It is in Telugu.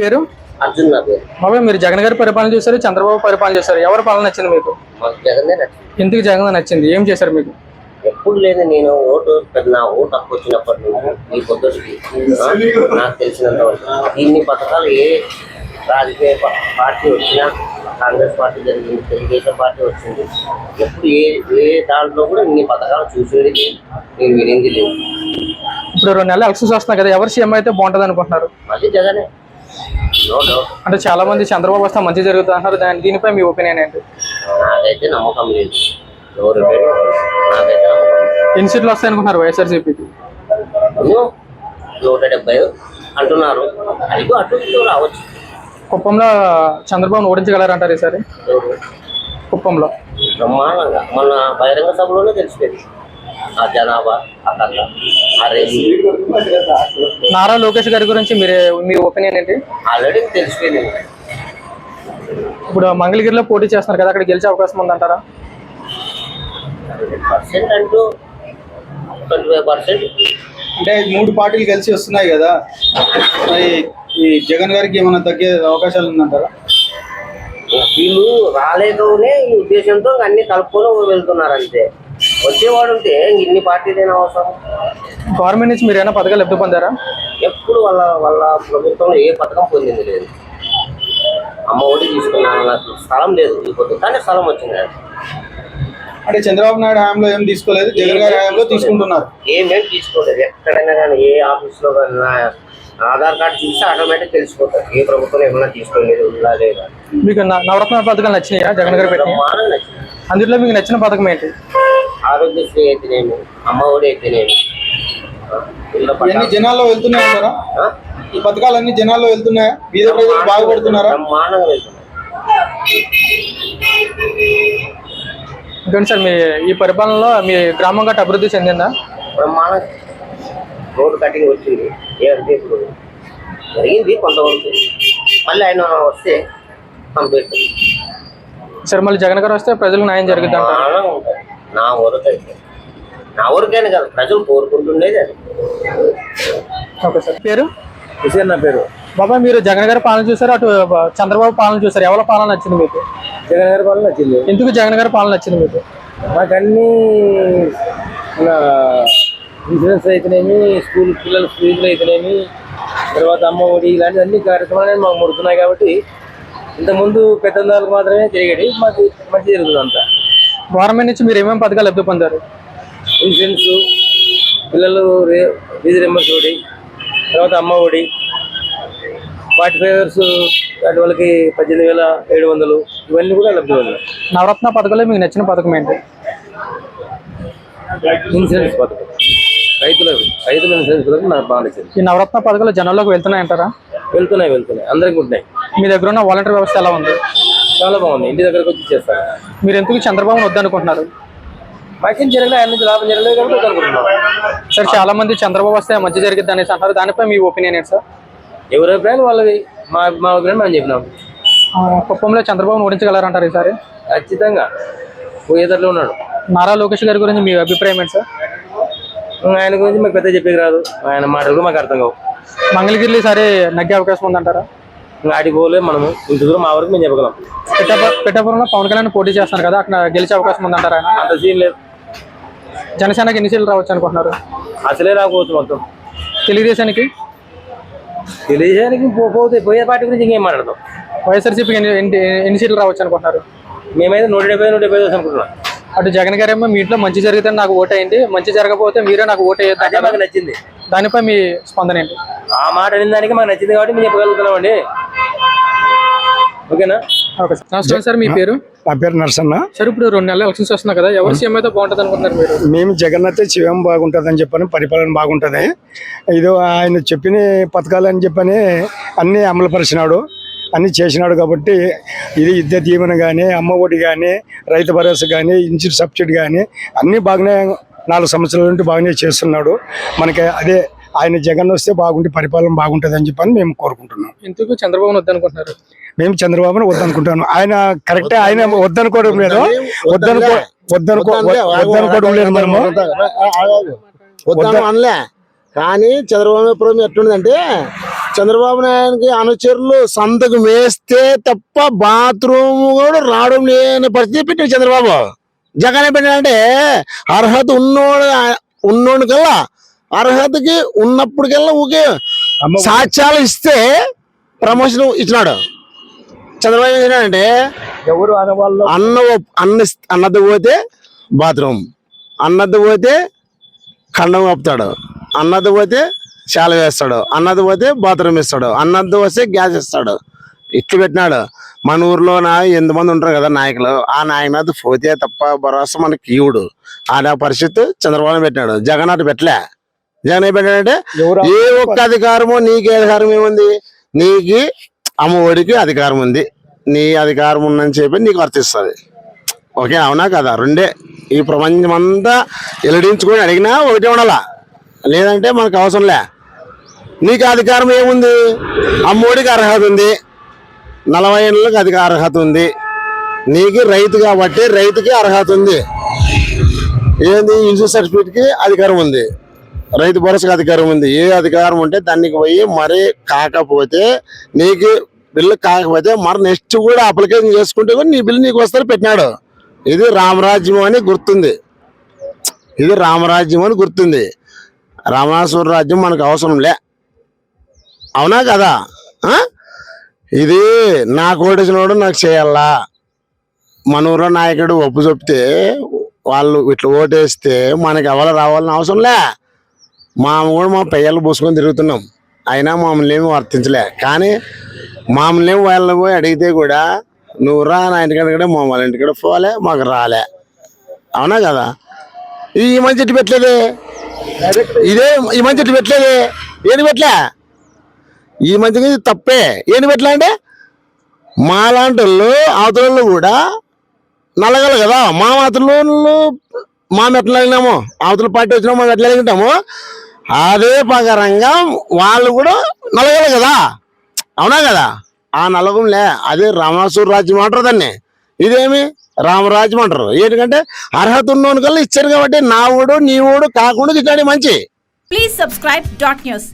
పేరు? అర్జున్ బాబాయ్ మీరు జగన్ గారి పరిపాలన చూసారు చంద్రబాబు పరిపాలన చేశారు. ఎవరి పాలన నచ్చింది మీకు? ఎందుకు జగన్ నచ్చింది? ఏం చేశారు మీకు? ఎప్పుడు లేదు నేను ఓటు నా ఓటు హక్కు వచ్చినప్పటి నుంచి ఈ పొద్దుకి నాకు తెలిసినంత వరకు. ఇన్ని పథకాలు ఏ రాజకీయ పార్టీ వచ్చినా కాంగ్రెస్ పార్టీ జరిగింది తెలుగుదేశం పార్టీ వచ్చింది ఎప్పుడు ఏ ఏ దాంట్లో కూడా ఇన్ని పథకాలు చూసేది. నేను వినింది లేదు. ఇప్పుడు రెండు నెలలు ఎలక్షన్స్ వస్తున్నాయి కదా ఎవరు సీఎం అయితే బాగుంటుంది అనుకుంటున్నారు? మళ్ళీ జగనే. అంటే చాలా మంది చంద్రబాబు వస్తే మంచి జరుగుతుంది అంటారు దాని దీనిపై మీ ఒపీనియన్ ఏంటి? నాకైతే నమ్మకం లేదు. ఎన్ని సీట్లు వస్తాయి అనుకుంటున్నారు వైఎస్ఆర్సీపీకి? నూట డెబ్బై అంటున్నారు. అదిగో అటు ఇటు రావచ్చు. కుప్పంలో చంద్రబాబును ఓడించగలరంటారు ఈసారి? కుప్పంలో. బ్రహ్మాండంగా. మన బహిరంగ సభలోనే తెలిసిపోయింది. ఆ జనాభా ఆ కథ ఆ రేంజ్. నారా లోకేష్ గారి గురించి మీరే మీ ఒపీనియన్ ఏంటి? ఆల్రెడీ తెలిసిపోయింది. ఇప్పుడు మంగళగిరిలో పోటీ చేస్తున్నారు కదా అక్కడ గెలిచే అవకాశం ఉందంటారా? పర్సెంట్ అంటూ ట్వంటీ ఫైవ్ పర్సెంట్. అంటే మూడు పార్టీలు కలిసి వస్తున్నాయి కదా మరి ఈ జగన్ గారికి ఏమైనా తగ్గే అవకాశాలు ఉందంటారా? వీళ్ళు రాలేకనే ఈ ఉద్దేశంతో అన్ని కలుపుకొని వెళ్తున్నారు అంతే. వచ్చేవాడు ఉంటే ఇన్ని పార్టీలైనా అవసరం. గవర్నమెంట్ నుంచి మీరు ఏమైనా పథకాలు లబ్ధి పొందారా? ఎప్పుడు వాళ్ళ వాళ్ళ ప్రభుత్వంలో ఏ పథకం పొందింది లేదు. అమ్మ ఒడి తీసుకున్నాను నాకు స్థలం లేదు పొద్దు కానీ స్థలం వచ్చింది. అంటే చంద్రబాబు నాయుడు హయాంలో ఏం తీసుకోలేదు జగన్ గారి హయాంలో తీసుకుంటున్నారు. ఏమేం తీసుకోలేదు. ఎక్కడైనా కానీ ఏ ఆఫీస్లో కానీ ఆధార్ కార్డు చూస్తే ఆటోమేటిక్ తెలిసిపోతారు ఏ ప్రభుత్వం ఏమైనా తీసుకోలేదు ఉందా లేదా. మీకు నవరత్న పథకాలు నచ్చినాయా? జగన్ గారు పెట్టిన అందులో మీకు నచ్చిన పథకం ఏంటి? ఆరోగ్యశ్రీ అయితేనేమి అమ్మ ఒడి అయితేనేమి ఇవన్నీ. జనాల్లో వెళ్తున్నాయి అంటారా ఆ? ఈ పథకాలన్నీ జనాల్లో వెళ్తున్నాయా? బీద ప్రజలు బాగుపడుతున్నారా బ్రహ్మాండంగా వెళ్తున్నాయి. ఇంకోటి సార్ మీ ఈ పరిపాలనలో మీ గ్రామం గట్ట అభివృద్ధి చెందిందా? బ్రహ్మాండంగా రోడ్ కటింగ్ వచ్చింది ఏంటంటే ఇప్పుడు జరిగింది కొంతవరకు. మళ్ళీ ఆయన వస్తే కంప్లీట్ సార్ మళ్ళీ జగన్ గారు వస్తే ప్రజలకు న్యాయం జరుగుతుంది అంటారు. బ్రహ్మాండంగా ఉంటుంది నా వరకు అయితే. నా వరకైనా కాదు ప్రజలు కోరుకుంటుండేది అది. Okay sir. పేరు? హుసేన్ నా పేరు. బాబా మీరు జగన్ గారి పాలన చూసారు? అటు చంద్రబాబు పాలన చూసారు? ఎవరి పాలన నచ్చింది మీకు? జగన్ గారి పాలన నచ్చింది. ఎందుకు జగన్ గారి పాలన నచ్చింది మీకు? మాకు అన్ని మన ఇన్సూరెన్స్ అయితేనేమి స్కూల్ పిల్లల ఫీజులు అయితేనేమి తర్వాత అమ్మ ఒడి ఇలాంటి అన్ని కార్యక్రమాలు మాకు ముడుతున్నాయి కాబట్టి ఇంతకుముందు పెద్దలకు మాత్రమే జరిగేది మాకు మంచి జరుగుతుంది అంతా. గవర్నమెంట్ నుంచి మీరు ఏమేమి పథకాలు లబ్ధి పొందారు? ఇన్సూరెన్స్ పిల్లలు ఫీజు రింబర్స్ ఒడి తర్వాత అమ్మ ఒడి ఫార్టీ ఫైవ్ ఇయర్స్ అటు వాళ్ళకి పద్దెనిమిది వేల ఏడు వందలు ఇవన్నీ కూడా లబ్ధి పొందారు నవరత్న పథకాలు మీకు నచ్చిన పథకం ఏంటి? ఇన్సూరెన్స్ పథకం. రైతుల రైతుల ఇన్సూరెన్స్ పథకం నాకు బాగా నచ్చింది. ఈ నవరత్న పథకాలు జనంలోకి వెళ్తున్నాయంటారా? వెళ్తున్నాయి వెళ్తున్నాయి. అందరికి ఉంటున్నాయి. మీ దగ్గర ఉన్న వాలంటీర్ వ్యవస్థ ఎలా ఉంది? చాలా బాగుంది. ఇంటి దగ్గరకు వచ్చి చేస్తారు మీరు ఎందుకు చంద్రబాబును వద్దనుకుంటున్నారు? మాకేం జరగలేదు ఆయన నుంచి లాభం జరగలేదు కాబట్టి వద్దనుకుంటున్నాం సార్ చాలా మంది చంద్రబాబు వస్తే మంచి జరిగిద్ది అనేసి అంటారు దానిపై మీ ఒపీనియన్ ఏంటి సార్? ఎవరి అభిప్రాయం వాళ్ళది. మా మా అభిప్రాయం మనం చెప్పినాం. కుప్పంలో చంద్రబాబును ఓడించగలరంటారు ఈసారి? ఖచ్చితంగా. పోయేదట్లో ఉన్నాడు. నారా లోకేష్ గారి గురించి మీ అభిప్రాయం ఏంటి సార్? ఆయన గురించి మాకు పెద్ద చెప్పేది రాదు. ఆయన మాటలు కూడా మాకు అర్థం కావు. మంగళగిరిలో ఈసారి నగ్గే అవకాశం ఉందంటారా? ఇంకా ఆడికి పోలేదు మనము. ఇంత దూరం మా వరకు మేము చెప్పగలం. పిఠాపురంలో పవన్ కళ్యాణ్ పోటీ చేస్తున్నారు కదా అక్కడ గెలిచే అవకాశం ఉందంటారా ఆయన? అంత సీన్ లేదు. జనసేనకి ఎన్ని సీట్లు రావచ్చు అనుకుంటున్నారు? అసలే రాకపోవచ్చు మొత్తం. తెలుగుదేశానికి? పో- పోతే పోయే పార్టీ గురించి ఇంకేం మాట్లాడతాం? వైఎస్ఆర్సీపీకి ఎన్ని ఎన్ని ఎన్ని సీట్లు రావచ్చు అనుకుంటున్నారు? మేమైతే నూట డెబ్బై నూట డెబ్బై వస్తుంది అనుకుంటున్నాం. అటు జగన్ గారు ఏమో మీ ఇంట్లో మంచి జరిగితే నాకు ఓటేయండి మంచి జరగకపోతే మీరే నాకు ఓటు అదే వేయద్దు మాకు నచ్చింది. దానిపై మీ స్పందన ఏంటి? ఆ మాట అనిన దానికి మాకు నచ్చింది కాబట్టి మేము చెప్పగలుగుతున్నామండి. ఓకేనా? నమస్కారం సార్ మీ పేరు? నా పేరు నరసన్న. సార్ ఇప్పుడు రెండు నెలలు ఎలక్షన్స్ వస్తున్నాయి కదా ఎవరు సీఎం అయితే బాగుంటుంది అనుకుంటున్నారు మీరు? మేము జగన్నాథ్ శివం బాగుంటుందని చెప్పని పరిపాలన బాగుంటుంది. ఇది ఆయన చెప్పిన పథకాలు అని చెప్పని అన్నీ అమలుపరిచినాడు. అన్నీ చేసినాడు కాబట్టి ఇది విద్య దీవెన కానీ అమ్మ ఒడి కానీ రైతు భరోసా కానీ ఇన్సూరెన్స్ సబ్సిడీ కానీ అన్నీ బాగానే నాలుగు సంవత్సరాల నుండి బాగానే చేస్తున్నాడు. మనకి అదే ఆయన జగన్ వస్తే బాగుండి పరిపాలన బాగుంటుంది అని చెప్పని మేము కోరుకుంటున్నాం. ఎందుకు చంద్రబాబును వద్దనుకుంటున్నారు? మేము చంద్రబాబును వద్దనుకుంటాను. ఆయన కరెక్టే ఆయన వద్దనుకోవడం లేదు. వద్దనుకో వద్దనుకో వద్దనుకోవడం లేదు మనము. అనలే. కానీ చంద్రబాబు ప్రభుత్వం ఎట్లుందంటే చంద్రబాబు నాయుడుకి అనుచరులు సంతకు వేస్తే తప్ప బాత్రూమ్ కూడా రావడం లేని పరిస్థితి పెట్టాడు చంద్రబాబు. జగన్ పెట్టాడంటే అర్హత ఉన్నోడు ఉన్నోడు కల్లా అర్హతకి ఉన్నప్పటికల్లా ఊకే సాక్ష్యాలు ఇస్తే ప్రమోషన్ ఇచ్చినాడు. చంద్రబాబు ఏం చేసినాడంటే ఎవరు ఆడవాళ్ళు అన్న అన్న అన్నది పోతే బాత్రూమ్ అన్నది పోతే ఖండం కప్పుతాడు అన్నది పోతే శాల వేస్తాడు అన్నది పోతే బాత్రూమ్ ఇస్తాడు అన్నది వస్తే గ్యాస్ ఇస్తాడు ఇట్లు పెట్టినాడు. మన ఊర్లో నా ఎంతమంది ఉంటారు కదా నాయకులు ఆ నాయకునది పోతే తప్ప భరోసా మనకి ఈవుడు ఆ పరిస్థితి చంద్రబాబు పెట్టినాడు. జగన్ అటు పెట్టలే. జగన్ పెట్టాడంటే ఏ ఒక్క అధికారమో నీకే అధికారం ఏముంది? నీకు అమ్మఒడికి అధికారం ఉంది. నీ అధికారం ఉందని చెప్పి నీకు వర్తిస్తుంది. ఓకే అవునా కదా? రెండే. ఈ ప్రపంచం అంతా వెల్లడించుకొని అడిగినా ఒకటే ఉండాలా? లేదంటే మనకు అవసరంలే నీకు అధికారం ఏముంది? అమ్మోడికి అర్హత ఉంది. నలభై ఏళ్ళకి అధిక అర్హత ఉంది. నీకు రైతు కాబట్టి రైతుకి అర్హత ఉంది. ఏంది? ఇన్సూరెన్స్ సర్టిఫికేట్కి అధికారం ఉంది. రైతు భరోసాకి అధికారం ఉంది. ఏ అధికారం ఉంటే దానికి పోయి మరీ కాకపోతే నీకు బిల్లు కాకపోతే మరి నెక్స్ట్ కూడా అప్లికేషన్ చేసుకుంటే కూడా నీ బిల్లు నీకు వస్తారు పెట్టినాడు. ఇది రామరాజ్యం అని గుర్తుంది. ఇది రామరాజ్యం అని గుర్తుంది. రామనాథేశ్వర రాజ్యం మనకు అవసరం లే. అవునా కదా? ఇది నాకు ఓటేసినోడు నాకు చేయాలా? మన నాయకుడు ఒప్పు చెప్తే వాళ్ళు ఇట్లా ఓటేస్తే మనకి ఎవరు రావాలని అవసరం లే. మామ కూడా మా పెయ్యలు పూసుకొని తిరుగుతున్నాం. అయినా మమ్మల్ని ఏమి వర్తించలే. కానీ మమ్మల్ని ఏమి వాళ్ళని పోయి అడిగితే కూడా నువ్వు రా నా ఇంటికాడ కూడా మా వాళ్ళ ఇంటికాడ పోలే మాకు రాలే. అవునా కదా? ఈ మంచి ఇటు పెట్టలేదే? ఇదే ఈ మంచి ఇటు పెట్టలేదే? ఏంటి పెట్టలే? ఈ మంచిగా తప్పే. ఏంటి పెట్టలే అంటే మా లాంటి వాళ్ళు అవతల కూడా నలగలు కదా? మా అవతల మా ఎట్లా అవతల పార్టీ వచ్చినా మేము ఎట్లా అదే ప్రకారంగా వాళ్ళు కూడా నలగలు కదా? అవునా కదా? ఆ నలగంలే. అదే రామాసూర్ రాజ్యం అంటారు దాన్ని. ఇదేమి? రామరాజ్యం అంటారు. ఏంటంటే అర్హత ఉన్నోని కల్లా ఇచ్చారు కాబట్టి నా ఊడు నీ ఊడు కాకుండా ఇట్లాంటి మంచి ప్లీజ్ సబ్స్క్రైబ్ డాట్ న్యూస్